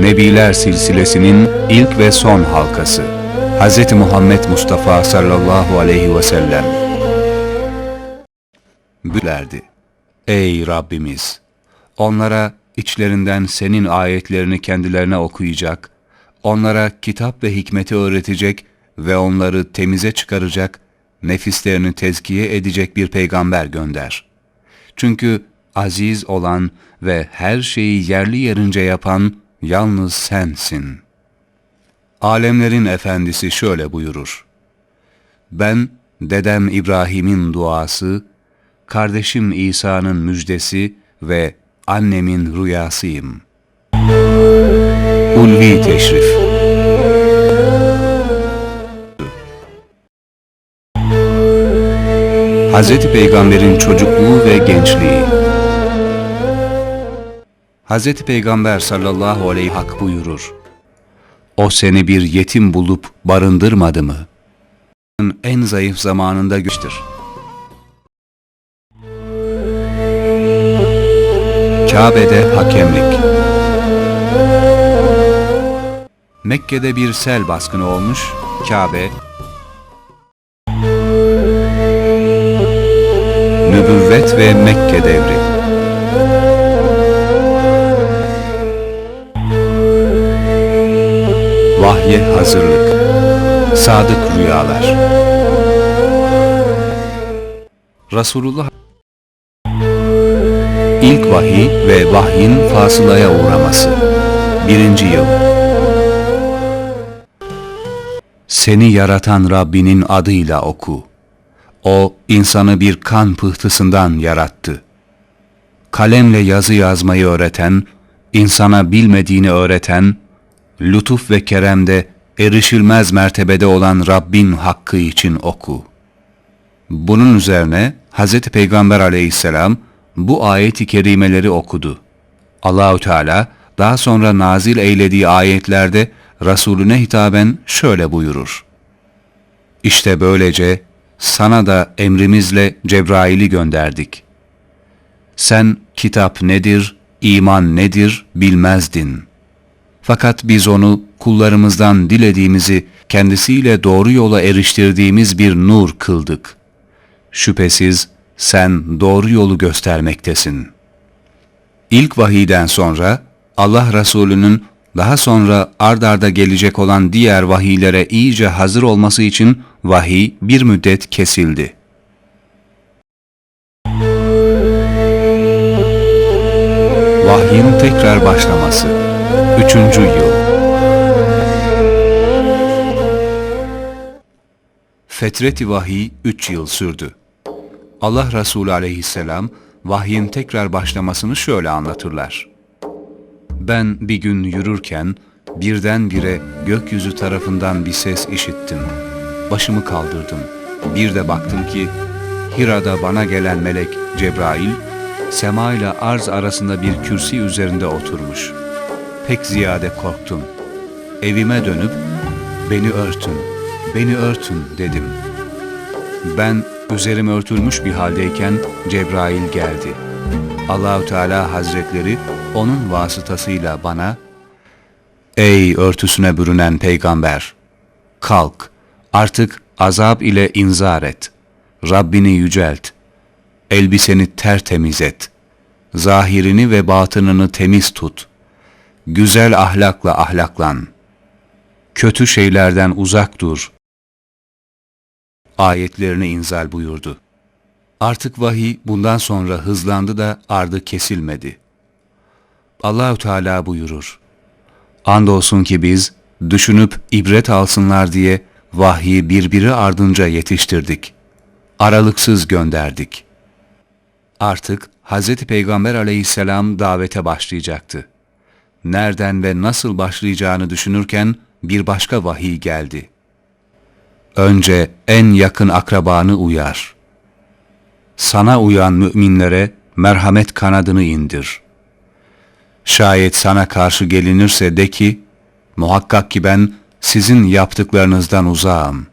Nebiler silsilesinin ilk ve son halkası. Hz. Muhammed Mustafa sallallahu aleyhi ve sellem. Bülerdi. Ey Rabbimiz! Onlara içlerinden senin ayetlerini kendilerine okuyacak, onlara kitap ve hikmeti öğretecek ve onları temize çıkaracak, nefislerini tezkiye edecek bir peygamber gönder. Çünkü aziz olan ve her şeyi yerli yerince yapan yalnız sensin. Alemlerin efendisi şöyle buyurur. Ben dedem İbrahim'in duası, kardeşim İsa'nın müjdesi ve annemin rüyasıyım. Ulvi Teşrif Hz. Peygamber'in çocukluğu ve gençliği Hz. Peygamber sallallahu aleyhi hak buyurur. O seni bir yetim bulup barındırmadı mı? En zayıf zamanında göçtür. Kabe'de hakemlik Mekke'de bir sel baskını olmuş, Kabe Nübüvvet ve Mekke devri Sadık rüyalar Resulullah İlk vahiy ve vahyin fasılaya uğraması Birinci yıl Seni yaratan Rabbinin adıyla oku. O, insanı bir kan pıhtısından yarattı. Kalemle yazı yazmayı öğreten, insana bilmediğini öğreten, lütuf ve keremde erişilmez mertebede olan Rabbin hakkı için oku. Bunun üzerine Hz. Peygamber aleyhisselam bu ayet-i kerimeleri okudu. Allahü Teala daha sonra nazil eylediği ayetlerde Resulüne hitaben şöyle buyurur. İşte böylece sana da emrimizle Cebrail'i gönderdik. Sen kitap nedir, iman nedir bilmezdin. Fakat biz onu kullarımızdan dilediğimizi kendisiyle doğru yola eriştirdiğimiz bir nur kıldık. Şüphesiz sen doğru yolu göstermektesin. İlk vahiyden sonra Allah Resulü'nün daha sonra ard arda gelecek olan diğer vahiylere iyice hazır olması için vahiy bir müddet kesildi. Vahyin tekrar başlaması Üçüncü yıl Fetreti vahiy üç yıl sürdü. Allah Resulü aleyhisselam vahyin tekrar başlamasını şöyle anlatırlar. Ben bir gün yürürken birdenbire gökyüzü tarafından bir ses işittim. Başımı kaldırdım. Bir de baktım ki Hira'da bana gelen melek Cebrail, sema ile arz arasında bir kürsi üzerinde oturmuş. Pek ziyade korktum. Evime dönüp, beni örtün, beni örtün dedim. Ben üzerim örtülmüş bir haldeyken Cebrail geldi. Allahü Teala Hazretleri onun vasıtasıyla bana, Ey örtüsüne bürünen peygamber! Kalk, artık azap ile inzar et. Rabbini yücelt. Elbiseni tertemiz et. Zahirini ve batınını temiz tut. Güzel ahlakla ahlaklan. Kötü şeylerden uzak dur. Ayetlerini inzal buyurdu. Artık vahiy bundan sonra hızlandı da ardı kesilmedi. Allahü Teala buyurur. Andolsun ki biz düşünüp ibret alsınlar diye vahyi birbiri ardınca yetiştirdik. Aralıksız gönderdik. Artık Hz. Peygamber aleyhisselam davete başlayacaktı. Nereden ve nasıl başlayacağını düşünürken bir başka vahiy geldi. Önce en yakın akrabanı uyar. Sana uyan müminlere merhamet kanadını indir.'' Şayet sana karşı gelinirse de ki, muhakkak ki ben sizin yaptıklarınızdan uzağım.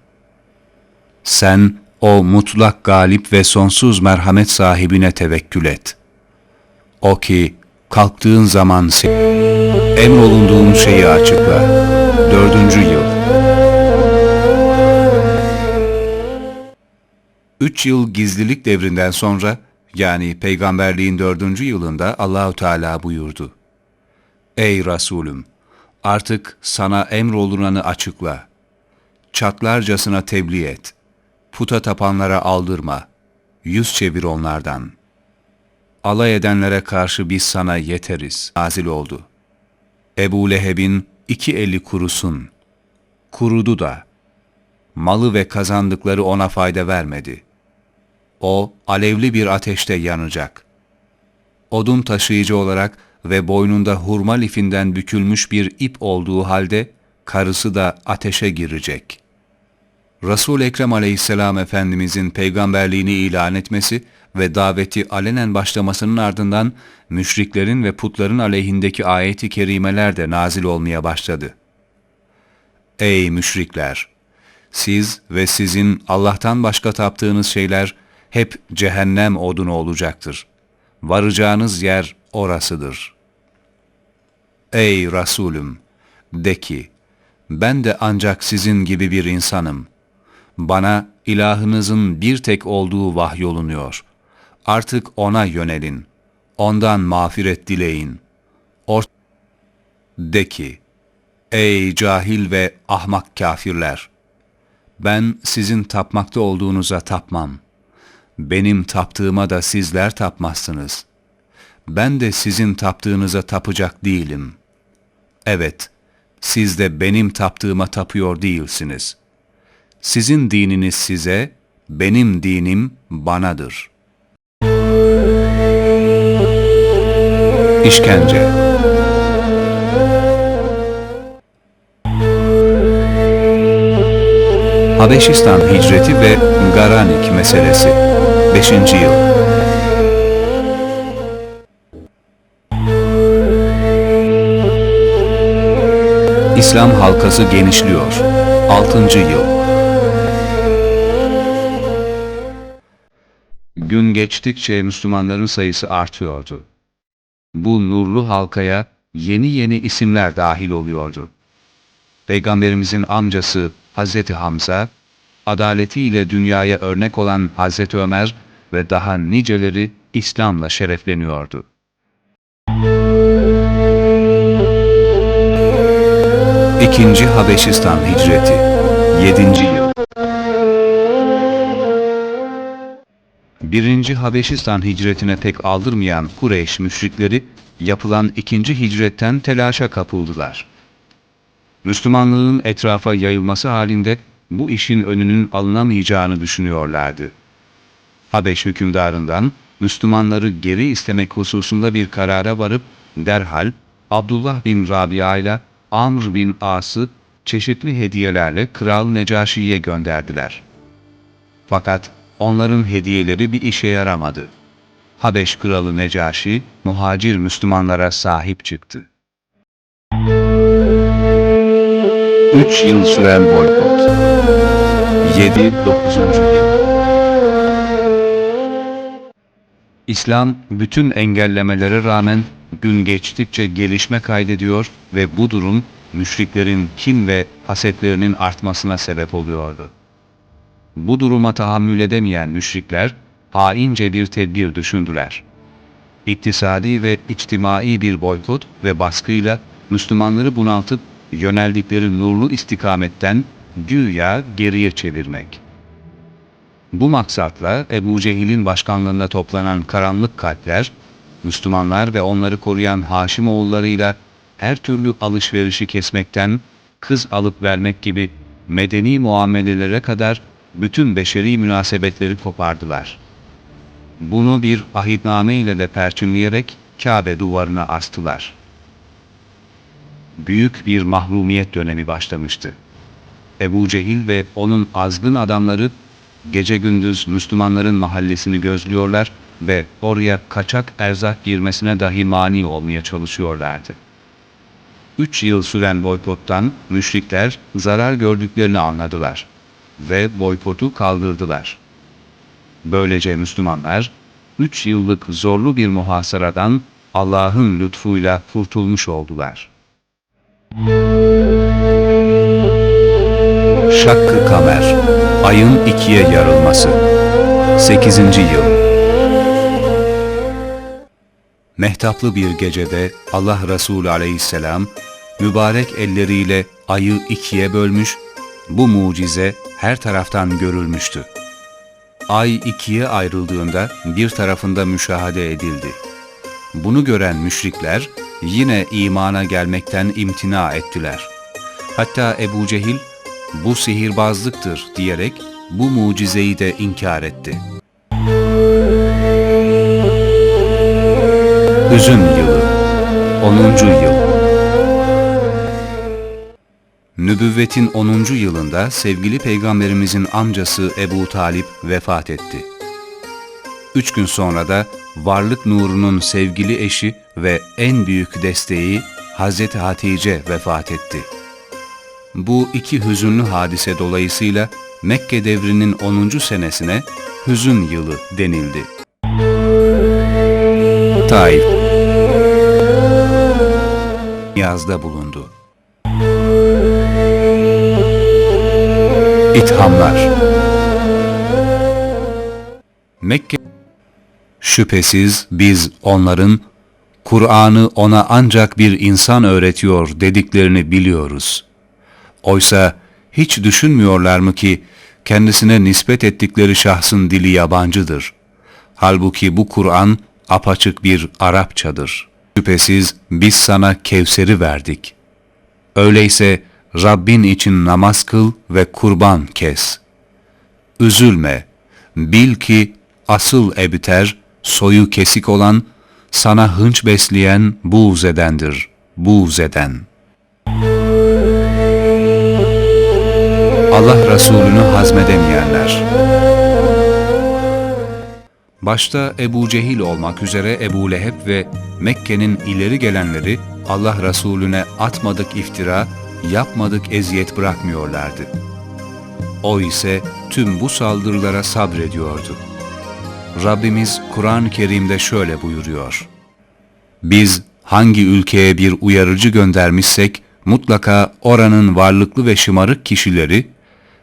Sen o mutlak galip ve sonsuz merhamet sahibine tevekkül et. O ki Kalktığın zaman emrolunduğun şeyi açıkla. Dördüncü yıl. Üç yıl gizlilik devrinden sonra, yani peygamberliğin dördüncü yılında Allahu Teala buyurdu. Ey Resulüm! Artık sana emrolunanı açıkla. Çatlarcasına tebliğ et. Puta tapanlara aldırma. Yüz çevir onlardan. Alay edenlere karşı biz sana yeteriz. Nazil oldu. Ebu Leheb'in iki eli kurusun. Kurudu da. Malı ve kazandıkları ona fayda vermedi. O alevli bir ateşte yanacak. Odun taşıyıcı olarak ve boynunda hurma lifinden bükülmüş bir ip olduğu halde karısı da ateşe girecek. Resul Ekrem Aleyhisselam Efendimizin peygamberliğini ilan etmesi ve daveti alenen başlamasının ardından müşriklerin ve putların aleyhindeki ayeti kerimeler de nazil olmaya başladı. Ey müşrikler! Siz ve sizin Allah'tan başka taptığınız şeyler hep cehennem odunu olacaktır. Varacağınız yer orasıdır. Ey Resulüm! De ki, ben de ancak sizin gibi bir insanım. Bana ilahınızın bir tek olduğu vahyolunuyor. Artık ona yönelin. Ondan mağfiret dileyin. Or de ki, ey cahil ve ahmak kafirler! Ben sizin tapmakta olduğunuza tapmam. Benim taptığıma da sizler tapmazsınız. Ben de sizin taptığınıza tapacak değilim. Evet, siz de benim taptığıma tapıyor değilsiniz. Sizin dininiz size, benim dinim banadır. İşkence Habeşistan hicreti ve Garanik meselesi 5. yıl İslam halkası genişliyor. 6. yıl Gün geçtikçe Müslümanların sayısı artıyordu. Bu nurlu halkaya yeni yeni isimler dahil oluyordu. Peygamberimizin amcası Hazreti Hamza, adaletiyle dünyaya örnek olan Hazreti Ömer ve daha niceleri İslam'la şerefleniyordu. İkinci Habeşistan Hicreti 7. yıl Birinci Habeşistan hicretine pek aldırmayan Kureyş müşrikleri yapılan ikinci hicretten telaşa kapıldılar. Müslümanlığın etrafa yayılması halinde bu işin önünün alınamayacağını düşünüyorlardı. Habeş hükümdarından Müslümanları geri istemek hususunda bir karara varıp derhal Abdullah bin Rabia ile Amr bin As'ı çeşitli hediyelerle Kral Necaşi'ye gönderdiler. Fakat onların hediyeleri bir işe yaramadı. Habeş kralı Necaşi, muhacir Müslümanlara sahip çıktı. 3 yıl süren boykot 7-9. yıl İslam bütün engellemelere rağmen gün geçtikçe gelişme kaydediyor ve bu durum müşriklerin kin ve hasetlerinin artmasına sebep oluyordu. Bu duruma tahammül edemeyen müşrikler haince bir tedbir düşündüler. İktisadi ve içtimai bir boykot ve baskıyla Müslümanları bunaltıp yöneldikleri nurlu istikametten güya geriye çevirmek. Bu maksatla Ebu Cehil'in başkanlığında toplanan karanlık kalpler, Müslümanlar ve onları koruyan Haşimoğullarıyla her türlü alışverişi kesmekten, kız alıp vermek gibi medeni muamelelere kadar bütün beşeri münasebetleri kopardılar. Bunu bir ahitname ile de perçinleyerek Kabe duvarına astılar. Büyük bir mahrumiyet dönemi başlamıştı. Ebu Cehil ve onun azgın adamları gece gündüz Müslümanların mahallesini gözlüyorlar ve oraya kaçak erzak girmesine dahi mani olmaya çalışıyorlardı. Üç yıl süren boykottan müşrikler zarar gördüklerini anladılar ve boykotu kaldırdılar. Böylece Müslümanlar, üç yıllık zorlu bir muhasaradan Allah'ın lütfuyla kurtulmuş oldular. Şakkı Kamer Ayın ikiye yarılması 8. Yıl Mehtaplı bir gecede Allah Resulü aleyhisselam mübarek elleriyle ayı ikiye bölmüş, bu mucize her taraftan görülmüştü. Ay ikiye ayrıldığında bir tarafında müşahede edildi. Bunu gören müşrikler yine imana gelmekten imtina ettiler. Hatta Ebu Cehil bu sihirbazlıktır diyerek bu mucizeyi de inkar etti. Hüzün Yılı 10. Yıl Nübüvvetin 10. yılında sevgili peygamberimizin amcası Ebu Talip vefat etti. Üç gün sonra da varlık nurunun sevgili eşi ve en büyük desteği Hazreti Hatice vefat etti. Bu iki hüzünlü hadise dolayısıyla Mekke devrinin 10. senesine hüzün yılı denildi. Taif Niyazda bulundu. İthamlar Mekke Şüphesiz biz onların Kur'an'ı ona ancak bir insan öğretiyor dediklerini biliyoruz. Oysa hiç düşünmüyorlar mı ki kendisine nispet ettikleri şahsın dili yabancıdır. Halbuki bu Kur'an apaçık bir Arapçadır. Şüphesiz biz sana Kevser'i verdik. Öyleyse Rabbin için namaz kıl ve kurban kes. Üzülme, bil ki asıl ebter, soyu kesik olan, sana hınç besleyen buğz edendir, buğz eden. Allah Resulünü hazmedemeyenler Başta Ebu Cehil olmak üzere Ebu Leheb ve Mekke'nin ileri gelenleri Allah Resulüne atmadık iftira, yapmadık eziyet bırakmıyorlardı. O ise tüm bu saldırılara sabrediyordu. Rabbimiz Kur'an-ı Kerim'de şöyle buyuruyor. Biz hangi ülkeye bir uyarıcı göndermişsek mutlaka oranın varlıklı ve şımarık kişileri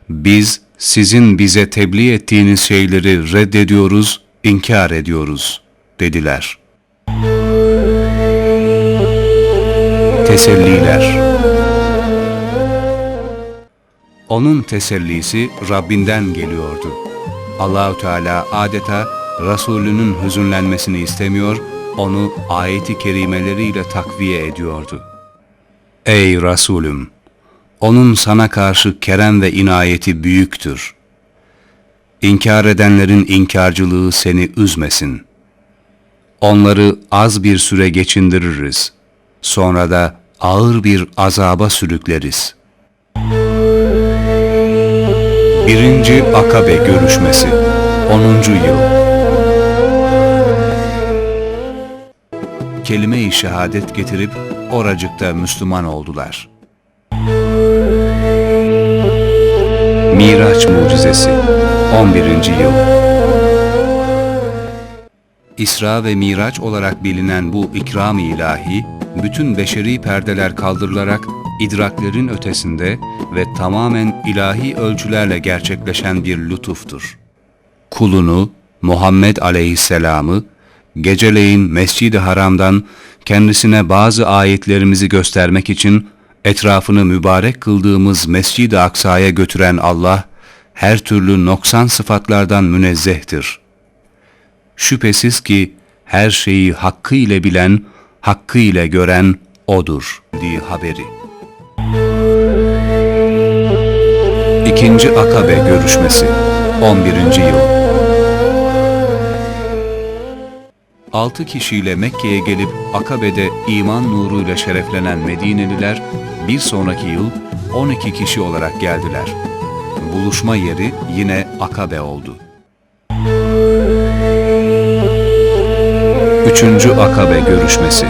biz sizin bize tebliğ ettiğiniz şeyleri reddediyoruz, inkar ediyoruz dediler. Teselliler Onun tesellisi Rabbinden geliyordu. Allahü Teala adeta Resulünün hüzünlenmesini istemiyor, onu ayeti kerimeleriyle takviye ediyordu. Ey Resulüm! Onun sana karşı kerem ve inayeti büyüktür. İnkar edenlerin inkarcılığı seni üzmesin. Onları az bir süre geçindiririz. Sonra da ağır bir azaba sürükleriz. Birinci Akabe Görüşmesi 10. Yıl Kelime-i şehadet getirip oracıkta Müslüman oldular. Miraç Mucizesi 11. Yıl İsra ve Miraç olarak bilinen bu ikram-ı ilahi, bütün beşeri perdeler kaldırılarak idraklerin ötesinde ve tamamen ilahi ölçülerle gerçekleşen bir lütuftur. Kulunu, Muhammed Aleyhisselam'ı, geceleyin Mescid-i Haram'dan kendisine bazı ayetlerimizi göstermek için etrafını mübarek kıldığımız Mescid-i Aksa'ya götüren Allah, her türlü noksan sıfatlardan münezzehtir. Şüphesiz ki her şeyi hakkı ile bilen, hakkı ile gören O'dur diye haberi. İkinci Akabe Görüşmesi 11. Yıl Altı kişiyle Mekke'ye gelip Akabe'de iman nuruyla şereflenen Medineliler bir sonraki yıl 12 kişi olarak geldiler. Buluşma yeri yine Akabe oldu. Üçüncü Akabe Görüşmesi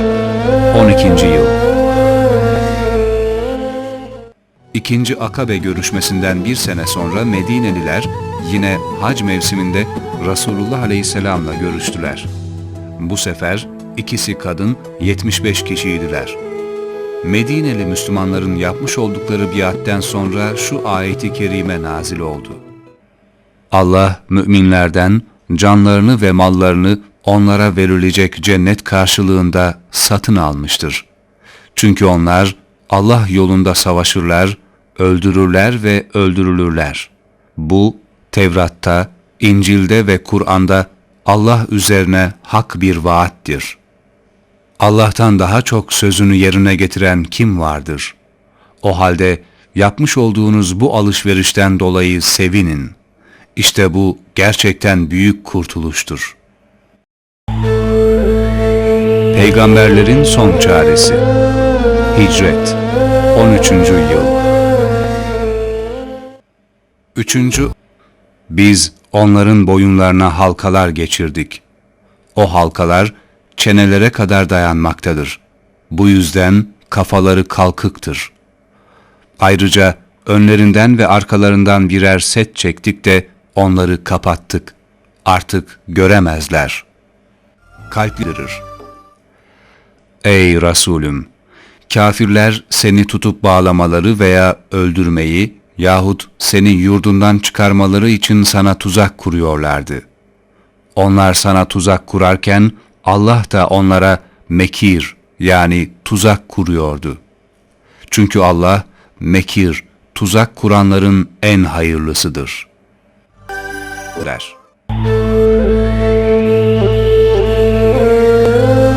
12. Yıl İkinci Akabe görüşmesinden bir sene sonra Medineliler yine hac mevsiminde Resulullah Aleyhisselam'la görüştüler. Bu sefer ikisi kadın 75 kişiydiler. Medineli Müslümanların yapmış oldukları biatten sonra şu ayeti kerime nazil oldu. Allah müminlerden canlarını ve mallarını onlara verilecek cennet karşılığında satın almıştır. Çünkü onlar Allah yolunda savaşırlar, öldürürler ve öldürülürler. Bu Tevrat'ta, İncil'de ve Kur'an'da Allah üzerine hak bir vaattir. Allah'tan daha çok sözünü yerine getiren kim vardır? O halde yapmış olduğunuz bu alışverişten dolayı sevinin. İşte bu gerçekten büyük kurtuluştur. Peygamberlerin son çaresi Hicret 13. yıl Üçüncü Biz onların boyunlarına halkalar geçirdik. O halkalar çenelere kadar dayanmaktadır. Bu yüzden kafaları kalkıktır. Ayrıca önlerinden ve arkalarından birer set çektik de onları kapattık. Artık göremezler. Kalplidir. Ey Resulüm! Kafirler seni tutup bağlamaları veya öldürmeyi yahut seni yurdundan çıkarmaları için sana tuzak kuruyorlardı. Onlar sana tuzak kurarken Allah da onlara mekir yani tuzak kuruyordu. Çünkü Allah mekir, tuzak kuranların en hayırlısıdır. Der.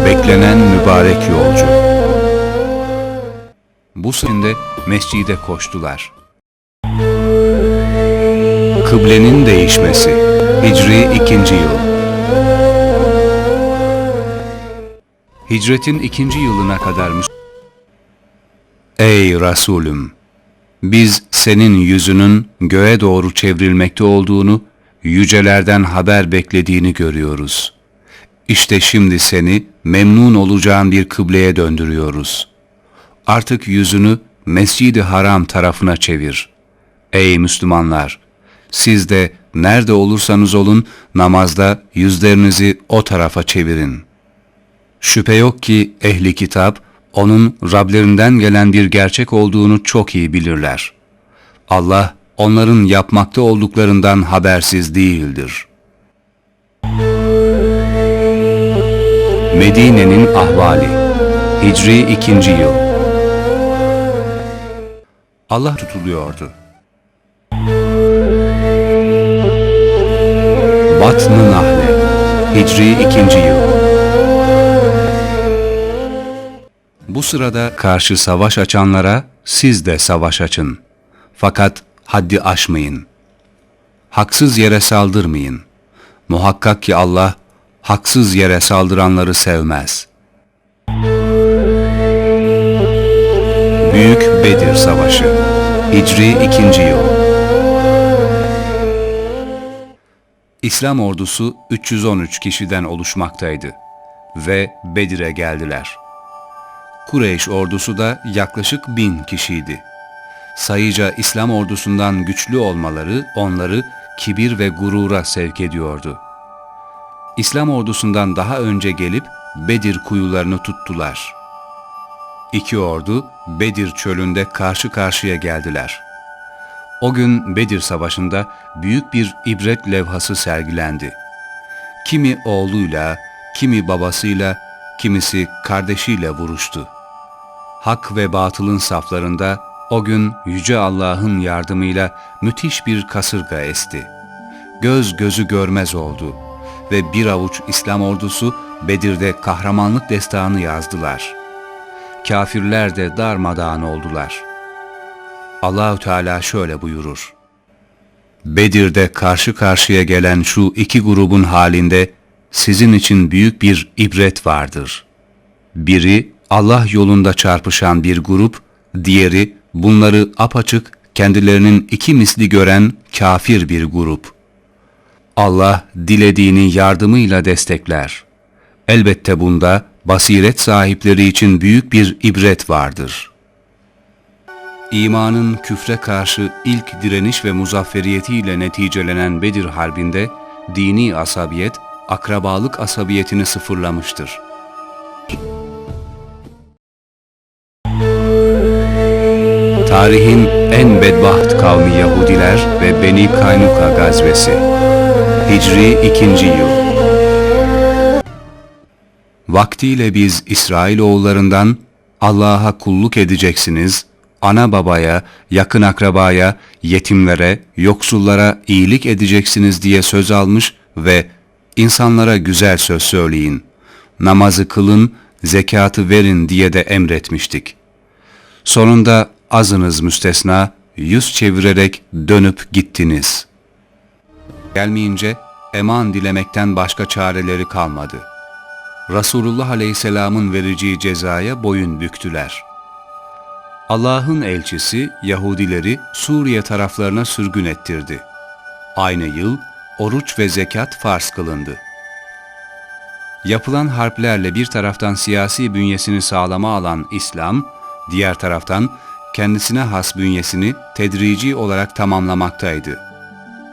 Beklenen mübarek yolcu. Bu sene mescide koştular. Kıblenin değişmesi. Hicri 2. yıl. Hicretin ikinci yılına kadar Ey Resulüm! Biz senin yüzünün göğe doğru çevrilmekte olduğunu, yücelerden haber beklediğini görüyoruz. İşte şimdi seni memnun olacağın bir kıbleye döndürüyoruz. Artık yüzünü Mescid-i Haram tarafına çevir. Ey Müslümanlar! Siz de nerede olursanız olun namazda yüzlerinizi o tarafa çevirin. Şüphe yok ki ehli kitap onun Rablerinden gelen bir gerçek olduğunu çok iyi bilirler. Allah onların yapmakta olduklarından habersiz değildir. Medine'nin ahvali Hicri 2. yıl Allah tutuluyordu. Batn-ı Nahle Hicri 2. yıl Bu sırada karşı savaş açanlara siz de savaş açın. Fakat haddi aşmayın. Haksız yere saldırmayın. Muhakkak ki Allah haksız yere saldıranları sevmez. Büyük Bedir Savaşı Hicri 2. yıl İslam ordusu 313 kişiden oluşmaktaydı ve Bedir'e geldiler. Kureyş ordusu da yaklaşık bin kişiydi. Sayıca İslam ordusundan güçlü olmaları onları kibir ve gurura sevk ediyordu. İslam ordusundan daha önce gelip Bedir kuyularını tuttular. İki ordu Bedir çölünde karşı karşıya geldiler. O gün Bedir Savaşı'nda büyük bir ibret levhası sergilendi. Kimi oğluyla, kimi babasıyla, kimisi kardeşiyle vuruştu. Hak ve batılın saflarında o gün Yüce Allah'ın yardımıyla müthiş bir kasırga esti. Göz gözü görmez oldu ve bir avuç İslam ordusu Bedir'de kahramanlık destanı yazdılar. Kafirler de darmadağın oldular. Allahü Teala şöyle buyurur. Bedir'de karşı karşıya gelen şu iki grubun halinde sizin için büyük bir ibret vardır. Biri Allah yolunda çarpışan bir grup, diğeri bunları apaçık kendilerinin iki misli gören kafir bir grup. Allah dilediğini yardımıyla destekler. Elbette bunda basiret sahipleri için büyük bir ibret vardır. İmanın küfre karşı ilk direniş ve muzafferiyetiyle neticelenen Bedir Harbi'nde dini asabiyet, akrabalık asabiyetini sıfırlamıştır. Tarihin en bedbaht kavmi Yahudiler ve Beni Kaynuka gazvesi. Hicri 2. yıl. Vaktiyle biz İsrailoğullarından Allah'a kulluk edeceksiniz, ana babaya, yakın akrabaya, yetimlere, yoksullara iyilik edeceksiniz diye söz almış ve insanlara güzel söz söyleyin, namazı kılın, zekatı verin diye de emretmiştik. Sonunda azınız müstesna yüz çevirerek dönüp gittiniz. Gelmeyince eman dilemekten başka çareleri kalmadı. Resulullah Aleyhisselam'ın vereceği cezaya boyun büktüler. Allah'ın elçisi Yahudileri Suriye taraflarına sürgün ettirdi. Aynı yıl oruç ve zekat farz kılındı. Yapılan harplerle bir taraftan siyasi bünyesini sağlama alan İslam, diğer taraftan kendisine has bünyesini tedrici olarak tamamlamaktaydı.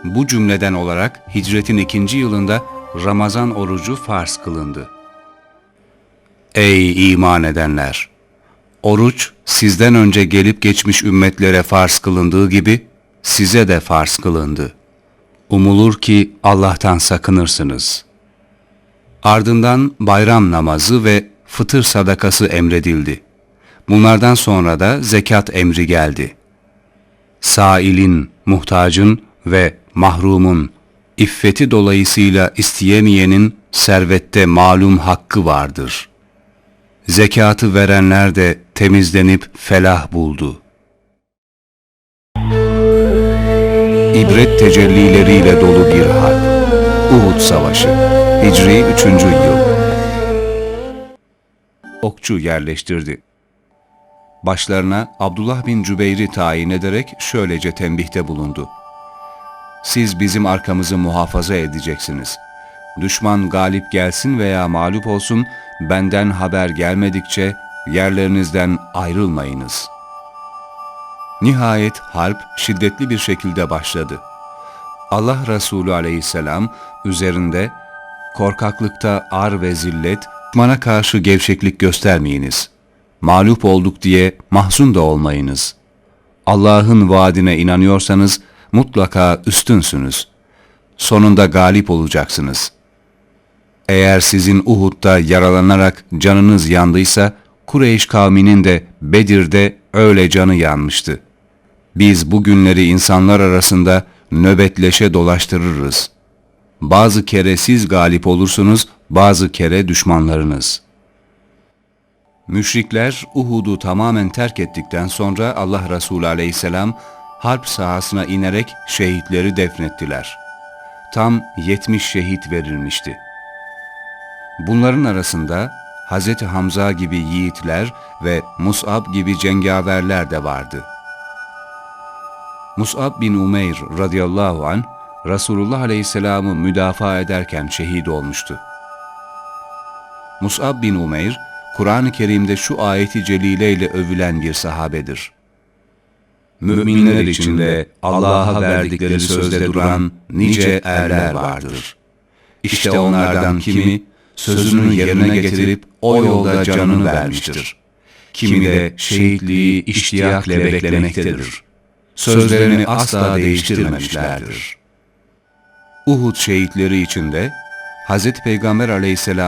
Bu cümleden olarak hicretin ikinci yılında Ramazan orucu farz kılındı. Ey iman edenler! Oruç sizden önce gelip geçmiş ümmetlere farz kılındığı gibi size de farz kılındı. Umulur ki Allah'tan sakınırsınız. Ardından bayram namazı ve fıtır sadakası emredildi. Bunlardan sonra da zekat emri geldi. Sailin, muhtacın ve mahrumun, iffeti dolayısıyla isteyemeyenin servette malum hakkı vardır. Zekatı verenler de temizlenip felah buldu. İbret tecellileriyle dolu bir harp. Uhud Savaşı. Hicri 3. yıl. Okçu yerleştirdi. Başlarına Abdullah bin Cübeyr'i tayin ederek şöylece tembihte bulundu. Siz bizim arkamızı muhafaza edeceksiniz. Düşman galip gelsin veya mağlup olsun, benden haber gelmedikçe yerlerinizden ayrılmayınız. Nihayet harp şiddetli bir şekilde başladı. Allah Resulü aleyhisselam üzerinde korkaklıkta ar ve zillet, düşmana karşı gevşeklik göstermeyiniz. Mağlup olduk diye mahzun da olmayınız. Allah'ın vaadine inanıyorsanız mutlaka üstünsünüz. Sonunda galip olacaksınız. Eğer sizin Uhud'da yaralanarak canınız yandıysa, Kureyş kavminin de Bedir'de öyle canı yanmıştı. Biz bu günleri insanlar arasında nöbetleşe dolaştırırız. Bazı kere siz galip olursunuz, bazı kere düşmanlarınız. Müşrikler Uhud'u tamamen terk ettikten sonra Allah Resulü aleyhisselam harp sahasına inerek şehitleri defnettiler. Tam 70 şehit verilmişti. Bunların arasında Hz. Hamza gibi yiğitler ve Mus'ab gibi cengaverler de vardı. Mus'ab bin Umeyr radıyallahu an Resulullah aleyhisselamı müdafaa ederken şehit olmuştu. Mus'ab bin Umeyr, Kur'an-ı Kerim'de şu ayeti celileyle övülen bir sahabedir. Müminler içinde Allah'a verdikleri sözde duran nice erler vardır. İşte onlardan kimi sözünü yerine getirip o yolda canını vermiştir. Kimi de şehitliği iştiyakle beklemektedir. Sözlerini asla değiştirmemişlerdir. Uhud şehitleri içinde Hz. Peygamber aleyhisselam